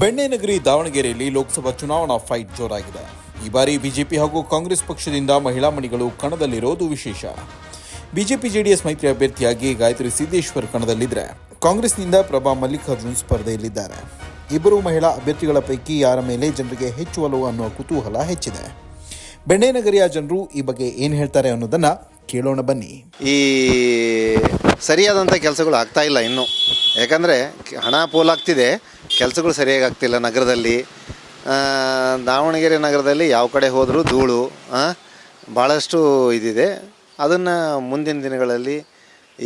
ಬೆಣ್ಣೆನಗರಿ ದಾವಣಗೆರೆಯಲ್ಲಿ ಲೋಕಸಭಾ ಚುನಾವಣಾ ಫೈಟ್ ಜೋರಾಗಿದೆ. ಈ ಬಾರಿ ಬಿಜೆಪಿ ಹಾಗೂ ಕಾಂಗ್ರೆಸ್ ಪಕ್ಷದಿಂದ ಮಹಿಳಾ ಮಣಿಗಳು ಕಣದಲ್ಲಿರೋದು ವಿಶೇಷ. ಬಿಜೆಪಿ ಜೆಡಿಎಸ್ ಮೈತ್ರಿ ಅಭ್ಯರ್ಥಿಯಾಗಿ ಗಾಯತ್ರಿ ಸಿದ್ದೇಶ್ವರ್ ಕಣದಲ್ಲಿದ್ದರೆ ಕಾಂಗ್ರೆಸ್ನಿಂದ ಪ್ರಭಾ ಮಲ್ಲಿಕಾರ್ಜುನ್ ಸ್ಪರ್ಧೆಯಲ್ಲಿದ್ದಾರೆ. ಇಬ್ಬರು ಮಹಿಳಾ ಅಭ್ಯರ್ಥಿಗಳ ಪೈಕಿ ಯಾರ ಮೇಲೆ ಜನರಿಗೆ ಹೆಚ್ಚು ಒಲವು ಅನ್ನುವ ಕುತೂಹಲ ಹೆಚ್ಚಿದೆ. ಬೆಣ್ಣೆನಗರಿಯ ಜನರು ಈ ಬಗ್ಗೆ ಏನು ಹೇಳ್ತಾರೆ ಅನ್ನೋದನ್ನ ಕೇಳೋಣ ಬನ್ನಿ. ಈ ಸರಿಯಾದಂಥ ಕೆಲಸಗಳು ಆಗ್ತಾ ಇಲ್ಲ ಇನ್ನು. ಯಾಕಂದರೆ ಹಣ ಪೋಲಾಗ್ತಿದೆ. ಕೆಲಸಗಳು ಸರಿಯಾಗಿ ಆಗ್ತಿಲ್ಲ ನಗರದಲ್ಲಿ. ದಾವಣಗೆರೆ ನಗರದಲ್ಲಿ ಯಾವ ಕಡೆ ಹೋದರೂ ಧೂಳು ಭಾಳಷ್ಟು ಇದಿದೆ. ಅದನ್ನು ಮುಂದಿನ ದಿನಗಳಲ್ಲಿ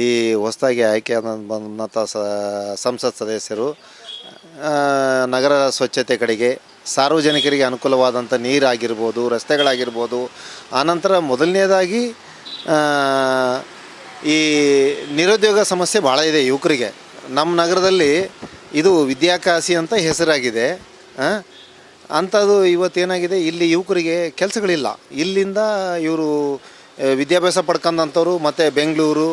ಈ ಹೊಸದಾಗಿ ಆಯ್ಕೆ ಬಂದಂಥ ಸಂಸತ್ ಸದಸ್ಯರು ನಗರ ಸ್ವಚ್ಛತೆ ಕಡೆಗೆ ಸಾರ್ವಜನಿಕರಿಗೆ ಅನುಕೂಲವಾದಂಥ ನೀರಾಗಿರ್ಬೋದು, ರಸ್ತೆಗಳಾಗಿರ್ಬೋದು ಆನಂತರ ಮೊದಲನೇದಾಗಿ ಈ ನಿರುದ್ಯೋಗ ಸಮಸ್ಯೆ ಭಾಳ ಇದೆ ಯುವಕರಿಗೆ. ನಮ್ಮ ನಗರದಲ್ಲಿ ಇದು ವಿದ್ಯಾಕಾಶಿ ಅಂತ ಹೆಸರಾಗಿದೆ ಅಂಥದ್ದು ಇವತ್ತೇನಾಗಿದೆ, ಇಲ್ಲಿ ಯುವಕರಿಗೆ ಕೆಲಸಗಳಿಲ್ಲ. ಇಲ್ಲಿಂದ ಇವರು ವಿದ್ಯಾಭ್ಯಾಸ ಪಡ್ಕೊಂಡಂಥವ್ರು ಮತ್ತು ಬೆಂಗಳೂರು,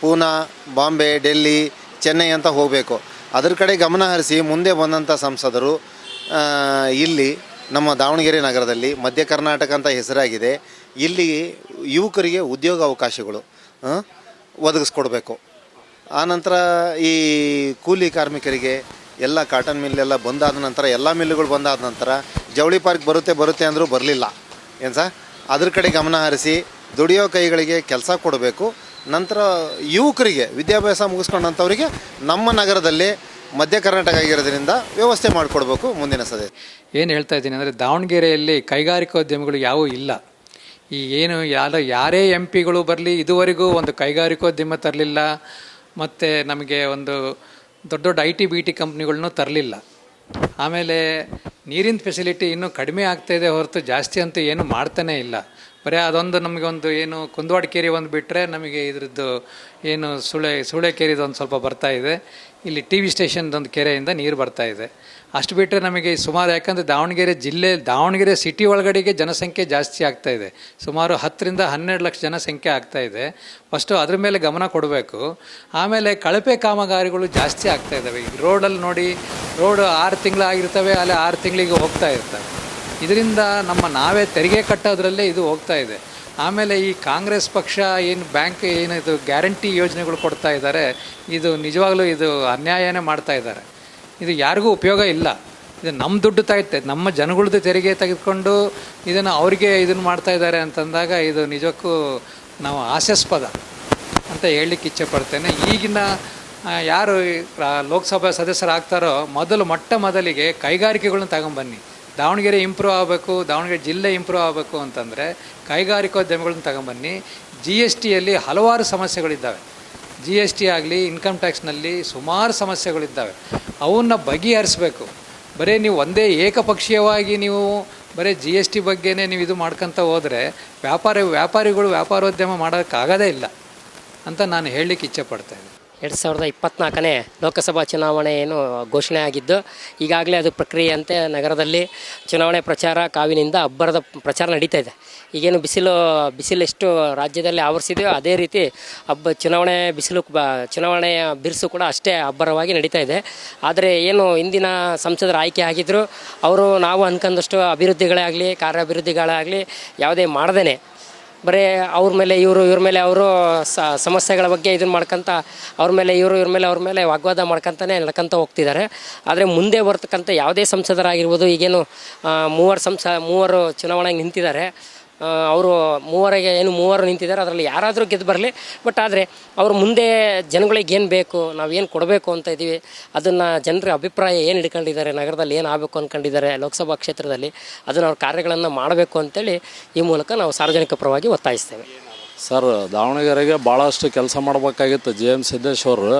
ಪೂನಾ, ಬಾಂಬೆ, ಡೆಲ್ಲಿ, ಚೆನ್ನೈ ಅಂತ ಹೋಗಬೇಕು. ಅದ್ರ ಕಡೆ ಗಮನ ಹರಿಸಿ ಮುಂದೆ ಬಂದಂಥ ಸಂಸದರು ಇಲ್ಲಿ ನಮ್ಮ ದಾವಣಗೆರೆ ನಗರದಲ್ಲಿ ಮಧ್ಯ ಕರ್ನಾಟಕ ಅಂತ ಹೆಸರಾಗಿದೆ. ಇಲ್ಲಿ ಯುವಕರಿಗೆ ಉದ್ಯೋಗ ಅವಕಾಶಗಳು ಒದಗಿಸ್ಕೊಡ್ಬೇಕು. ಆನಂತರ ಈ ಕೂಲಿ ಕಾರ್ಮಿಕರಿಗೆ ಎಲ್ಲ ಕಾಟನ್ ಮಿಲ್ ಎಲ್ಲ ಬಂದಾದ ನಂತರ, ಎಲ್ಲ ಮಿಲ್ಲುಗಳು ಬಂದಾದ ನಂತರ ಜವಳಿ ಪಾರ್ಕ್ ಬರುತ್ತೆ ಬರುತ್ತೆ ಅಂದರೂ ಬರಲಿಲ್ಲ. ಏನು ಸರ್ ಅದ್ರ ಕಡೆ ಗಮನ ಹರಿಸಿ ದುಡಿಯೋ ಕೈಗಳಿಗೆ ಕೆಲಸ ಕೊಡಬೇಕು. ನಂತರ ಯುವಕರಿಗೆ, ವಿದ್ಯಾಭ್ಯಾಸ ಮುಗಿಸ್ಕೊಂಡಂಥವರಿಗೆ ನಮ್ಮ ನಗರದಲ್ಲಿ ಮಧ್ಯ ಕರ್ನಾಟಕ ಆಗಿರೋದ್ರಿಂದ ವ್ಯವಸ್ಥೆ ಮಾಡಿಕೊಡ್ಬೇಕು ಮುಂದಿನ ಸದೆ ಏನು ಹೇಳ್ತಾ ಇದ್ದೀನಿ ಅಂದರೆ, ದಾವಣಗೆರೆಯಲ್ಲಿ ಕೈಗಾರಿಕೋದ್ಯಮಿಗಳು ಯಾವೂ ಇಲ್ಲ. ಈ ಏನು ಯಾರ ಯಾರೇ ಎಂ ಪಿಗಳು ಬರಲಿ, ಇದುವರೆಗೂ ಒಂದು ಕೈಗಾರಿಕೋದ್ಯಮ ತರಲಿಲ್ಲ. ಮತ್ತು ನಮಗೆ ಒಂದು ದೊಡ್ಡ ದೊಡ್ಡ ಐ ಟಿ ಬಿ ಟಿ ಕಂಪ್ನಿಗಳ್ನೂ ತರಲಿಲ್ಲ. ಆಮೇಲೆ ನೀರಿನ ಫೆಸಿಲಿಟಿ ಇನ್ನೂ ಕಡಿಮೆ ಆಗ್ತಾ ಇದೆ ಹೊರತು ಜಾಸ್ತಿ ಅಂತೂ ಏನು ಮಾಡ್ತಾನೇ ಇಲ್ಲ. ಬರೀ ಅದೊಂದು ನಮಗೆ ಒಂದು ಏನು ಕುಂದವಾಡ ಕೆರೆ ಒಂದು ಬಿಟ್ಟರೆ ನಮಗೆ ಇದ್ರದ್ದು ಏನು ಸುಳೆ ಸುಳೆ ಕೇರಿದು ಒಂದು ಸ್ವಲ್ಪ ಬರ್ತಾ ಇದೆ. ಇಲ್ಲಿ ಟಿ ವಿ ಸ್ಟೇಷನ್ದೊಂದು ಕೆರೆಯಿಂದ ನೀರು ಬರ್ತಾ ಇದೆ. ಅಷ್ಟು ಬಿಟ್ಟರೆ ನಮಗೆ ಸುಮಾರು, ಯಾಕಂದರೆ ದಾವಣಗೆರೆ ಜಿಲ್ಲೆ, ದಾವಣಗೆರೆ ಸಿಟಿ ಒಳಗಡೆಗೆ ಜನಸಂಖ್ಯೆ ಜಾಸ್ತಿ ಆಗ್ತಾ ಇದೆ. ಸುಮಾರು ಹತ್ತರಿಂದ ಹನ್ನೆರಡು ಲಕ್ಷ ಜನಸಂಖ್ಯೆ ಆಗ್ತಾ ಇದೆ. ಫಸ್ಟು ಅದ್ರ ಮೇಲೆ ಗಮನ ಕೊಡಬೇಕು. ಆಮೇಲೆ ಕಳಪೆ ಕಾಮಗಾರಿಗಳು ಜಾಸ್ತಿ ಆಗ್ತಾ ಇದ್ದಾವೆ ಈಗ ರೋಡಲ್ಲಿ ನೋಡಿ, ರೋಡ್ ಆರು ತಿಂಗಳಾಗಿರ್ತವೆ, ಅಲ್ಲಿ ಆರು ತಿಂಗಳಿಗೆ ಹೋಗ್ತಾ ಇರ್ತವೆ. ಇದರಿಂದ ನಮ್ಮ ನಾವೇ ತೆರಿಗೆ ಕಟ್ಟೋದ್ರಲ್ಲೇ ಇದು ಹೋಗ್ತಾ ಇದೆ. ಆಮೇಲೆ ಈ ಕಾಂಗ್ರೆಸ್ ಪಕ್ಷ ಏನು ಬ್ಯಾಂಕ್ ಏನಿದು ಗ್ಯಾರಂಟಿ ಯೋಜನೆಗಳು ಕೊಡ್ತಾ ಇದ್ದಾರೆ, ಇದು ನಿಜವಾಗ್ಲೂ ಇದು ಅನ್ಯಾಯನೇ ಮಾಡ್ತಾ ಇದ್ದಾರೆ. ಇದು ಯಾರಿಗೂ ಉಪಯೋಗ ಇಲ್ಲ. ಇದು ನಮ್ಮ ದುಡ್ಡು ತಾಯ್ತೆ, ನಮ್ಮ ಜನಗಳದ್ದು ತೆರಿಗೆ ತೆಗೆದುಕೊಂಡು ಇದನ್ನು ಅವ್ರಿಗೆ ಇದನ್ನು ಮಾಡ್ತಾ ಇದ್ದಾರೆ ಅಂತಂದಾಗ ಇದು ನಿಜಕ್ಕೂ ನಾವು ಹಾಸ್ಯಾಸ್ಪದ ಅಂತ ಹೇಳಲಿಕ್ಕೆ ಇಚ್ಛೆ ಪಡ್ತೇನೆ. ಈಗಿನ ಯಾರು ಲೋಕಸಭಾ ಸದಸ್ಯರಾಗ್ತಾರೋ ಮೊದಲು ಮೊಟ್ಟ ಮೊದಲಿಗೆ ಕೈಗಾರಿಕೆಗಳನ್ನ ತಗೊಂಬನ್ನಿ. ದಾವಣಗೆರೆ ಇಂಪ್ರೂವ್ ಆಗಬೇಕು, ದಾವಣಗೆರೆ ಜಿಲ್ಲೆ ಇಂಪ್ರೂವ್ ಆಗಬೇಕು ಅಂತಂದರೆ ಕೈಗಾರಿಕೋದ್ಯಮಗಳನ್ನ ತಗೊಂಬನ್ನಿ. ಜಿ ಎಸ್ ಟಿಯಲ್ಲಿ ಹಲವಾರು ಸಮಸ್ಯೆಗಳಿದ್ದಾವೆ. ಜಿ ಎಸ್ ಟಿ ಆಗಲಿ ಇನ್ಕಮ್ ಟ್ಯಾಕ್ಸ್ನಲ್ಲಿ ಸುಮಾರು ಸಮಸ್ಯೆಗಳಿದ್ದಾವೆ. ಅವನ್ನ ಬಗೆಹರಿಸಬೇಕು. ಬರೀ ನೀವು ಒಂದೇ ಏಕಪಕ್ಷೀಯವಾಗಿ ನೀವು ಬರೀ ಜಿ ಎಸ್ ಟಿ ಬಗ್ಗೆನೇ ನೀವು ಇದು ಮಾಡ್ಕೊತ ಹೋದರೆ ವ್ಯಾಪಾರ ವ್ಯಾಪಾರಿಗಳು ವ್ಯಾಪಾರೋದ್ಯಮ ಮಾಡೋಕ್ಕಾಗೋದೇ ಇಲ್ಲ ಅಂತ ನಾನು ಹೇಳಲಿಕ್ಕೆ ಇಚ್ಛೆ ಪಡ್ತಾ ಇದ್ದೀನಿ. ಎರಡು ಸಾವಿರದ ಇಪ್ಪತ್ನಾಲ್ಕನೇ ಲೋಕಸಭಾ ಚುನಾವಣೆ ಏನು ಘೋಷಣೆ ಆಗಿದ್ದು, ಈಗಾಗಲೇ ಅದು ಪ್ರಕ್ರಿಯೆಯಂತೆ ನಗರದಲ್ಲಿ ಚುನಾವಣೆ ಪ್ರಚಾರ ಕಾವಿನಿಂದ ಅಬ್ಬರದ ಪ್ರಚಾರ ನಡೀತಾ ಇದೆ. ಈಗೇನು ಬಿಸಿಲು ಬಿಸಿಲು ಎಷ್ಟು ರಾಜ್ಯದಲ್ಲಿ ಆವರಿಸಿದೆಯೋ ಅದೇ ರೀತಿ ಹಬ್ಬ ಚುನಾವಣೆ ಬಿಸಿಲು ಬ, ಚುನಾವಣೆಯ ಬಿರುಸು ಕೂಡ ಅಷ್ಟೇ ಅಬ್ಬರವಾಗಿ ನಡೀತಾ ಇದೆ. ಆದರೆ ಏನು ಇಂದಿನ ಸಂಸದರ ಆಯ್ಕೆ ಆಗಿದ್ದರು ಅವರು ನಾವು ಅನ್ಕೊಂಡಷ್ಟು ಅಭಿವೃದ್ಧಿಗಳೇ ಆಗಲಿ, ಕಾರ್ಯಾಭಿವೃದ್ಧಿಗಳೇ ಆಗಲಿ ಯಾವುದೇ ಮಾಡ್ದೇ ಬರೀ ಅವ್ರ ಮೇಲೆ, ಇವರು, ಇವ್ರ ಮೇಲೆ ಅವರು ಸಮಸ್ಯೆಗಳ ಬಗ್ಗೆ ಇದನ್ನು ಮಾಡ್ಕೊಂತ ಅವ್ರ ಮೇಲೆ, ಇವರು, ಇವ್ರ ಮೇಲೆ ಅವ್ರ ಮೇಲೆ ವಾಗ್ವಾದ ಮಾಡ್ಕೊಂತಾನೆ ನಡ್ಕೊತ ಹೋಗ್ತಿದ್ದಾರೆ ಆದರೆ ಮುಂದೆ ಬರ್ತಕ್ಕಂಥ ಯಾವುದೇ ಸಂಸದರಾಗಿರ್ಬೋದು, ಈಗೇನು ಮೂವರು ಸಂಸ, ಮೂವರು ಚುನಾವಣೆಗೆ ನಿಂತಿದ್ದಾರೆ ಅವರು ಮೂವರಿಗೆ ಏನು ಮೂವರು ನಿಂತಿದ್ದಾರೆ, ಅದರಲ್ಲಿ ಯಾರಾದರೂ ಗೆದ್ದು ಬರಲಿ. ಬಟ್ ಆದರೆ ಅವರು ಮುಂದೆ ಜನಗಳಿಗೆ ಏನು ಬೇಕು, ನಾವು ಏನು ಕೊಡಬೇಕು ಅಂತ ಇದ್ದೀವಿ ಅದನ್ನು ಜನರ ಅಭಿಪ್ರಾಯ ಏನು ಹಿಡ್ಕೊಂಡಿದ್ದಾರೆ, ನಗರದಲ್ಲಿ ಏನು ಆಗಬೇಕು ಅಂದ್ಕೊಂಡಿದ್ದಾರೆ ಲೋಕಸಭಾ ಕ್ಷೇತ್ರದಲ್ಲಿ ಅದನ್ನು ಅವ್ರ ಕಾರ್ಯಗಳನ್ನು ಮಾಡಬೇಕು ಅಂತೇಳಿ ಈ ಮೂಲಕ ನಾವು ಸಾರ್ವಜನಿಕ ಪರವಾಗಿ ಒತ್ತಾಯಿಸ್ತೇವೆ. ಸರ್ ದಾವಣಗೆರೆಗೆ ಭಾಳಷ್ಟು ಕೆಲಸ ಮಾಡಬೇಕಾಗಿತ್ತು ಜೆ ಎಂ ಸಿದ್ದೇಶ್ವರು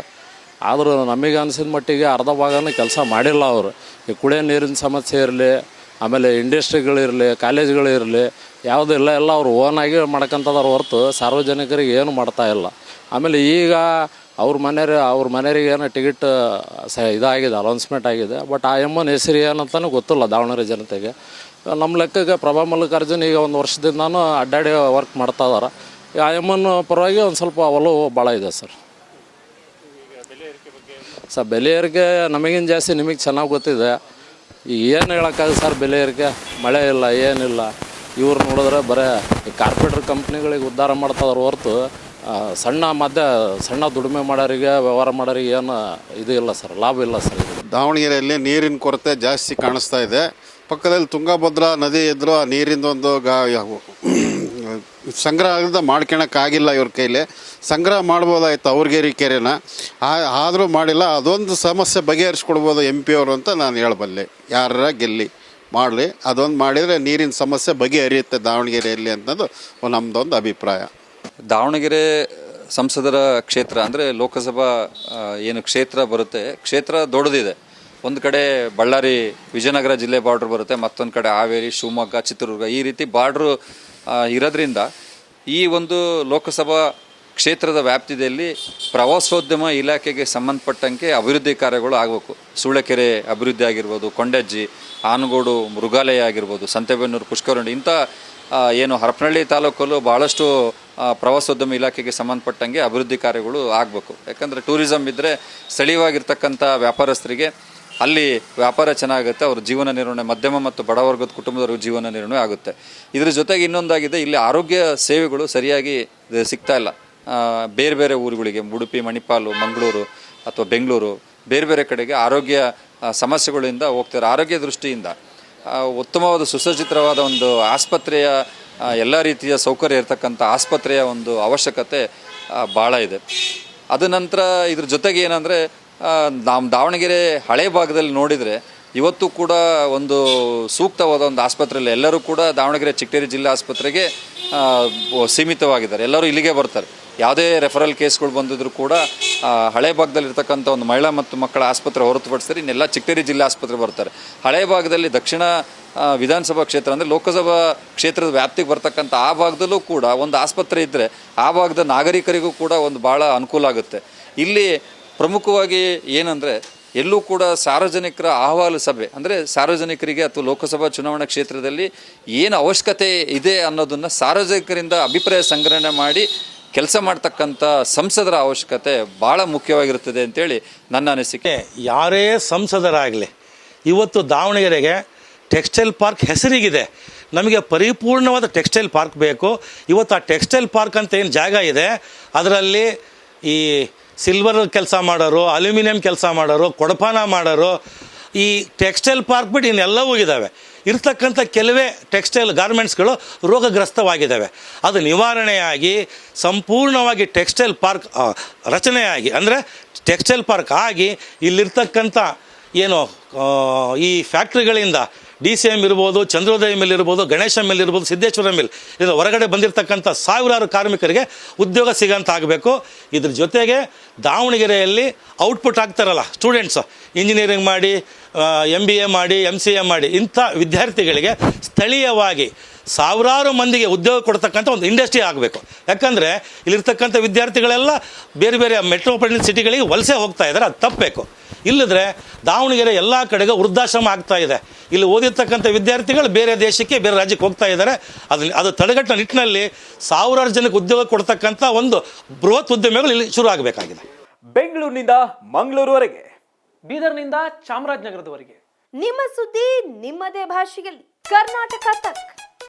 ಆದರೂ ನಮಗೆ ಅನಿಸಿದ ಮಟ್ಟಿಗೆ ಅರ್ಧ ಭಾಗನೂ ಕೆಲಸ ಮಾಡಿಲ್ಲ ಅವರು. ಈ ಕುಡಿಯೋ ನೀರಿನ ಸಮಸ್ಯೆ ಇರಲಿ ಆಮೇಲೆ ಇಂಡಸ್ಟ್ರಿಗಳಿರಲಿ ಕಾಲೇಜ್ಗಳಿರಲಿ ಯಾವುದೂ ಇಲ್ಲ, ಎಲ್ಲ ಅವ್ರು ಓನಾಗಿ ಮಾಡ್ಕೊಂತದಾರ ಹೊರತು ಸಾರ್ವಜನಿಕರಿಗೆ ಏನು ಮಾಡ್ತಾ ಇಲ್ಲ. ಆಮೇಲೆ ಈಗ ಅವ್ರ ಮನೆಯವ್ರ, ಅವ್ರ ಮನೆಯವ್ರಿಗೆ ಏನೋ ಟಿಕೆಟ್ ಸ, ಇದಾಗಿದೆ ಅನೌನ್ಸ್ಮೆಂಟ್ ಆಗಿದೆ ಬಟ್ ಆ ಎಮ್ಮನ ಹೆಸರು ಏನಂತಲೂ ಗೊತ್ತಿಲ್ಲ ದಾವಣಗೆರೆ ಜನತೆಗೆ. ನಮ್ಮ ಲೆಕ್ಕಕ್ಕೆ ಪ್ರಭಾ ಮಲ್ಲಿಕಾರ್ಜುನ್ ಈಗ ಒಂದು ವರ್ಷದಿಂದನೂ ಅಡ್ಡಾಡಿ ವರ್ಕ್ ಮಾಡ್ತಾ ಇದಾರೆ. ಆ ಎಮ್ಮನ ಪರವಾಗಿ ಒಂದು ಸ್ವಲ್ಪ ಒಲವು ಭಾಳ ಇದೆ ಸರ್. ಸರ್, ಬೆಲೆ ಏರಿಕೆ ನಮಗಿಂತ ಜಾಸ್ತಿ ನಿಮಗೆ ಚೆನ್ನಾಗಿ ಗೊತ್ತಿದೆ. ಏನು ಹೇಳೋಕ್ಕಾಗ ಸರ್, ಬೆಲೆ ಏರಿಕೆ, ಮಳೆ ಇಲ್ಲ, ಏನಿಲ್ಲ. ಇವ್ರು ನೋಡಿದ್ರೆ ಬರೀ ಕಾರ್ಪೊರೇಟರ್ ಕಂಪ್ನಿಗಳಿಗೆ ಉದ್ಧಾರ ಮಾಡ್ತಾವ್ರ ಹೊರತು ಸಣ್ಣ ಮಧ್ಯ ಸಣ್ಣ ದುಡಿಮೆ ಮಾಡೋರಿಗೆ ವ್ಯವಹಾರ ಮಾಡೋರಿಗೆ ಏನು ಇದು ಇಲ್ಲ ಸರ್, ಲಾಭ ಇಲ್ಲ ಸರ್ ದಾವಣಗೆರೆಯಲ್ಲಿ ನೀರಿನ ಕೊರತೆ ಜಾಸ್ತಿ ಕಾಣಿಸ್ತಾ ಇದೆ. ಪಕ್ಕದಲ್ಲಿ ತುಂಗಭದ್ರಾ ನದಿ ಇದ್ದರೂ ಆ ನೀರಿಂದು ಒಂದು ಗಾ ಸಂಗ್ರಹ ಮಾಡ್ಕೊಳಕ್ಕಾಗಿಲ್ಲ ಇವ್ರ ಕೈಲಿ. ಸಂಗ್ರಹ ಮಾಡ್ಬೋದಾಯ್ತು ಅವ್ರಿಗೇರಿ ಕೆರೆನ. ಆದರೂ ಮಾಡಿಲ್ಲ, ಅದೊಂದು ಸಮಸ್ಯೆ ಬಗೆಹರಿಸ್ಕೊಡ್ಬೋದು ಎಂ ಪಿ ಅವರು ಅಂತ ನಾನು ಹೇಳಬಲ್ಲೆ. ಯಾರ ಗೆಲ್ಲಿ ಮಾಡಲಿ, ಅದೊಂದು ಮಾಡಿದರೆ ನೀರಿನ ಸಮಸ್ಯೆ ಬಗೆಹರಿಯುತ್ತೆ ದಾವಣಗೆರೆಯಲ್ಲಿ ಅನ್ನೋದು ನಮ್ಮದೊಂದು ಅಭಿಪ್ರಾಯ. ದಾವಣಗೆರೆ ಸಂಸದರ ಕ್ಷೇತ್ರ ಅಂದರೆ ಲೋಕಸಭಾ ಏನು ಕ್ಷೇತ್ರ ಬರುತ್ತೆ, ಕ್ಷೇತ್ರ ದೊಡ್ಡದಿದೆ. ಒಂದು ಕಡೆ ಬಳ್ಳಾರಿ, ವಿಜಯನಗರ ಜಿಲ್ಲೆ ಬಾರ್ಡ್ರ್ ಬರುತ್ತೆ, ಮತ್ತೊಂದು ಕಡೆ ಹಾವೇರಿ, ಶಿವಮೊಗ್ಗ, ಚಿತ್ರದುರ್ಗ, ಈ ರೀತಿ ಬಾರ್ಡ್ರು ಇರೋದ್ರಿಂದ ಈ ಒಂದು ಲೋಕಸಭಾ ಕ್ಷೇತ್ರದ ವ್ಯಾಪ್ತಿಯಲ್ಲಿ ಪ್ರವಾಸೋದ್ಯಮ ಇಲಾಖೆಗೆ ಸಂಬಂಧಪಟ್ಟಂಗೆ ಅಭಿವೃದ್ಧಿ ಕಾರ್ಯಗಳು ಆಗಬೇಕು. ಸೂಳೆಕೆರೆ ಅಭಿವೃದ್ಧಿ ಆಗಿರ್ಬೋದು, ಕೊಂಡಜ್ಜಿ, ಆನಗೋಡು ಮೃಗಾಲಯ ಆಗಿರ್ಬೋದು, ಸಂತೆಬೆನ್ನೂರು ಪುಷ್ಕರಣಿ ಇಂಥ ಏನು ಹರಪನಹಳ್ಳಿ ತಾಲೂಕಲ್ಲೂ ಭಾಳಷ್ಟು ಪ್ರವಾಸೋದ್ಯಮ ಇಲಾಖೆಗೆ ಸಂಬಂಧಪಟ್ಟಂಗೆ ಅಭಿವೃದ್ಧಿ ಕಾರ್ಯಗಳು ಆಗಬೇಕು. ಯಾಕಂದರೆ ಟೂರಿಸಮ್ ಇದ್ದರೆ ಸ್ಥಳೀಯವಾಗಿರ್ತಕ್ಕಂಥ ವ್ಯಾಪಾರಸ್ಥರಿಗೆ ಅಲ್ಲಿ ವ್ಯಾಪಾರ ಚೆನ್ನಾಗುತ್ತೆ, ಅವ್ರ ಜೀವನ ನಿರ್ವಹಣೆ, ಮಧ್ಯಮ ಮತ್ತು ಬಡವರ್ಗದ ಕುಟುಂಬದವ್ರಿಗೆ ಜೀವನ ನಿರ್ವಹಣೆ ಆಗುತ್ತೆ. ಇದರ ಜೊತೆಗೆ ಇನ್ನೊಂದಾಗಿದೆ, ಇಲ್ಲಿ ಆರೋಗ್ಯ ಸೇವೆಗಳು ಸರಿಯಾಗಿ ಸಿಗ್ತಾ ಇಲ್ಲ. ಬೇರೆ ಬೇರೆ ಊರುಗಳಿಗೆ, ಉಡುಪಿ, ಮಣಿಪಾಲು, ಮಂಗಳೂರು ಅಥವಾ ಬೆಂಗಳೂರು, ಬೇರೆ ಬೇರೆ ಕಡೆಗೆ ಆರೋಗ್ಯ ಸಮಸ್ಯೆಗಳಿಂದ ಹೋಗ್ತಾರೆ. ಆರೋಗ್ಯ ದೃಷ್ಟಿಯಿಂದ ಉತ್ತಮವಾದ ಸುಸಜ್ಜಿತವಾದ ಒಂದು ಆಸ್ಪತ್ರೆಯ ಎಲ್ಲ ರೀತಿಯ ಸೌಕರ್ಯ ಇರತಕ್ಕಂಥ ಆಸ್ಪತ್ರೆಯ ಒಂದು ಅವಶ್ಯಕತೆ ಭಾಳ ಇದೆ. ಅದ ನಂತರ ಇದ್ರ ಜೊತೆಗೆ ಏನಂದರೆ ನಮ್ಮ ದಾವಣಗೆರೆ ಹಳೆ ಭಾಗದಲ್ಲಿ ನೋಡಿದರೆ, ಇವತ್ತು ಕೂಡ ಒಂದು ಸೂಕ್ತವಾದ ಒಂದು ಆಸ್ಪತ್ರೆಯಲ್ಲಿ ಎಲ್ಲರೂ ಕೂಡ ದಾವಣಗೆರೆ ಚಿಕ್ಕೇರಿ ಜಿಲ್ಲಾ ಆಸ್ಪತ್ರೆಗೆ ಸೀಮಿತವಾಗಿದ್ದಾರೆ. ಎಲ್ಲರೂ ಇಲ್ಲಿಗೆ ಬರ್ತಾರೆ. ಯಾವುದೇ ರೆಫರಲ್ ಕೇಸ್ಗಳು ಬಂದಿದ್ರು ಕೂಡ ಹಳೆ ಭಾಗದಲ್ಲಿರ್ತಕ್ಕಂಥ ಒಂದು ಮಹಿಳಾ ಮತ್ತು ಮಕ್ಕಳ ಆಸ್ಪತ್ರೆ ಹೊರತುಪಡಿಸಿದ್ರೆ ಇನ್ನೆಲ್ಲ ಚಿಕ್ಕೇರಿ ಜಿಲ್ಲಾ ಆಸ್ಪತ್ರೆ ಬರ್ತಾರೆ. ಹಳೆ ಭಾಗದಲ್ಲಿ ದಕ್ಷಿಣ ವಿಧಾನಸಭಾ ಕ್ಷೇತ್ರ ಅಂದರೆ ಲೋಕಸಭಾ ಕ್ಷೇತ್ರದ ವ್ಯಾಪ್ತಿಗೆ ಬರ್ತಕ್ಕಂಥ ಆ ಭಾಗದಲ್ಲೂ ಕೂಡ ಒಂದು ಆಸ್ಪತ್ರೆ ಇದ್ದರೆ ಆ ಭಾಗದ ನಾಗರಿಕರಿಗೂ ಕೂಡ ಒಂದು ಭಾಳ ಅನುಕೂಲ ಆಗುತ್ತೆ. ಇಲ್ಲಿ ಪ್ರಮುಖವಾಗಿ ಏನಂದರೆ, ಎಲ್ಲೂ ಕೂಡ ಸಾರ್ವಜನಿಕರ ಅಹವಾಲು ಸಭೆ, ಅಂದರೆ ಸಾರ್ವಜನಿಕರಿಗೆ ಅಥವಾ ಲೋಕಸಭಾ ಚುನಾವಣಾ ಕ್ಷೇತ್ರದಲ್ಲಿ ಏನು ಅವಶ್ಯಕತೆ ಇದೆ ಅನ್ನೋದನ್ನು ಸಾರ್ವಜನಿಕರಿಂದ ಅಭಿಪ್ರಾಯ ಸಂಗ್ರಹಣೆ ಮಾಡಿ ಕೆಲಸ ಮಾಡ್ತಕ್ಕಂಥ ಸಂಸದರ ಅವಶ್ಯಕತೆ ಭಾಳ ಮುಖ್ಯವಾಗಿರುತ್ತದೆ ಅಂತೇಳಿ ನನ್ನ ಅನಿಸಿಕೆ. ಯಾರೇ ಸಂಸದರಾಗಲಿ, ಇವತ್ತು ದಾವಣಗೆರೆಗೆ ಟೆಕ್ಸ್ಟೈಲ್ ಪಾರ್ಕ್ ಹೆಸರಿಗಿದೆ. ನಮಗೆ ಪರಿಪೂರ್ಣವಾದ ಟೆಕ್ಸ್ಟೈಲ್ ಪಾರ್ಕ್ ಬೇಕು. ಇವತ್ತು ಆ ಟೆಕ್ಸ್ಟೈಲ್ ಪಾರ್ಕ್ ಅಂತ ಏನು ಜಾಗ ಇದೆ? ಅದರಲ್ಲಿ ಈ ಸಿಲ್ವರ್ ಕೆಲಸ ಮಾಡೋರು, ಅಲ್ಯೂಮಿನಿಯಂ ಕೆಲಸ ಮಾಡೋರು, ಕೊಡಪಾನ ಮಾಡೋರು ಈ ಟೆಕ್ಸ್ಟೈಲ್ ಪಾರ್ಕ್ ಬಿಟ್ಟು ಇನ್ನೆಲ್ಲವೂ ಇದ್ದಾವೆ ಇರ್ತಕ್ಕಂಥ ಕೆಲವೇ ಟೆಕ್ಸ್ಟೈಲ್ ಗಾರ್ಮೆಂಟ್ಸ್ಗಳು ರೋಗಗ್ರಸ್ತವಾಗಿದ್ದಾವೆ. ಅದು ನಿವಾರಣೆಯಾಗಿ ಸಂಪೂರ್ಣವಾಗಿ ಟೆಕ್ಸ್ಟೈಲ್ ಪಾರ್ಕ್ ರಚನೆಯಾಗಿ, ಅಂದರೆ ಟೆಕ್ಸ್ಟೈಲ್ ಪಾರ್ಕ್ ಆಗಿ ಇಲ್ಲಿರ್ತಕ್ಕಂಥ ಏನು ಈ ಫ್ಯಾಕ್ಟ್ರಿಗಳಿಂದ ಡಿ ಸಿ ಎಂ ಇರ್ಬೋದು, ಚಂದ್ರೋದಯ ಮಿಲ್ ಇರ್ಬೋದು, ಗಣೇಶ ಮಿಲ್ ಇರ್ಬೋದು, ಸಿದ್ದೇಶ್ವರ ಮಿಲ್. ಇದು ಹೊರಗಡೆ ಬಂದಿರತಕ್ಕಂಥ ಸಾವಿರಾರು ಕಾರ್ಮಿಕರಿಗೆ ಉದ್ಯೋಗ ಸಿಗಂತ ಆಗಬೇಕು. ಇದ್ರ ಜೊತೆಗೆ ದಾವಣಗೆರೆಯಲ್ಲಿ ಔಟ್ಪುಟ್ ಆಗ್ತಾರಲ್ಲ ಸ್ಟೂಡೆಂಟ್ಸ್ ಇಂಜಿನಿಯರಿಂಗ್ ಮಾಡಿ ಎಂ ಬಿ ಎ ಮಾಡಿ ಎಂ ಸಿ ಎ ಮಾಡಿ, ಇಂಥ ವಿದ್ಯಾರ್ಥಿಗಳಿಗೆ ಸ್ಥಳೀಯವಾಗಿ ಸಾವಿರಾರು ಮಂದಿಗೆ ಉದ್ಯೋಗ ಕೊಡ್ತಕ್ಕಂಥ ಒಂದು ಇಂಡಸ್ಟ್ರಿ ಆಗಬೇಕು. ಯಾಕಂದರೆ ಇಲ್ಲಿರ್ತಕ್ಕಂಥ ವಿದ್ಯಾರ್ಥಿಗಳೆಲ್ಲ ಬೇರೆ ಬೇರೆ ಮೆಟ್ರೋಪಾಲಿಟನ್ ಸಿಟಿಗಳಿಗೆ ವಲಸೆ ಹೋಗ್ತಾ ಇದ್ದಾರೆ ಅದು ತಪ್ಪಬೇಕು ಇಲ್ಲದ್ರೆ ದಾವಣಗೆರೆ ಎಲ್ಲ ಕಡೆಗೆ ವೃದ್ಧಾಶ್ರಮ ಆಗ್ತಾ ಇದೆ. ಇಲ್ಲಿ ಓದಿರ್ತಕ್ಕಂಥ ವಿದ್ಯಾರ್ಥಿಗಳು ಬೇರೆ ದೇಶಕ್ಕೆ ಬೇರೆ ರಾಜ್ಯಕ್ಕೆ ಹೋಗ್ತಾ ಇದ್ದಾರೆ. ಅದು ಅದು ತಡೆಗಟ್ಟುವ ನಿಟ್ಟಿನಲ್ಲಿ ಸಾವಿರಾರು ಜನಕ್ಕೆ ಉದ್ಯೋಗ ಕೊಡ್ತಕ್ಕಂಥ ಒಂದು ಬೃಹತ್ ಉದ್ಯಮಗಳು ಇಲ್ಲಿ ಶುರು ಆಗಬೇಕಾಗಿದೆ. ಬೆಂಗಳೂರಿನಿಂದ ಮಂಗಳೂರುವರೆಗೆ. ಬೀದರ್ನಿಂದ ಚಾಮರಾಜನಗರದವರೆಗೆ. ನಿಮ್ಮ ಸುದ್ದಿ ನಿಮ್ಮದೇ ಭಾಷೆಯಲ್ಲಿ. ಕರ್ನಾಟಕ ತಕ್.